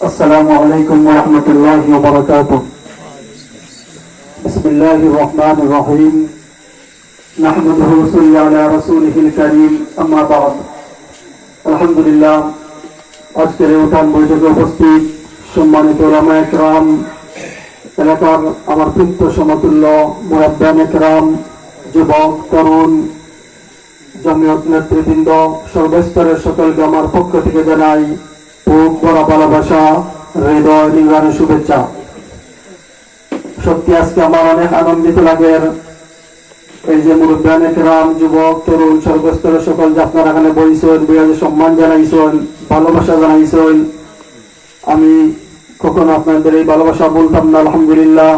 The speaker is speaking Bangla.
السلام عليكم ورحمة الله وبركاته بسم الله الرحمن الرحيم نحمده ونصلي على رسوله الكريم أما بعد الحمد لله আজকের এই উঠান বৈঠকে উপস্থিত সম্মানিত রামা একরাম এলাকার আমার পিত্ত সমতুল্য মুরাব্বান একরাম যুবক তরুণ জমিয়ত নেতৃবৃন্দ সর্বস্তরের সকলকে আমার পক্ষ থেকে জানাই খুব বড় ভালোবাসা শুভেচ্ছা। সত্যি আজকে আমার অনেক আনন্দিত লাগে। এই যে মুরব্বান একরাম যুবক, তরুণ, সর্বস্তরের সকল যে আপনারা এখানে বইছেন সম্মান জানাইছেন, ভালোবাসা জানাইছেন, আমি কখনো আপনাদের এই ভালোবাসা বলতাম না, আলহামদুলিল্লাহ।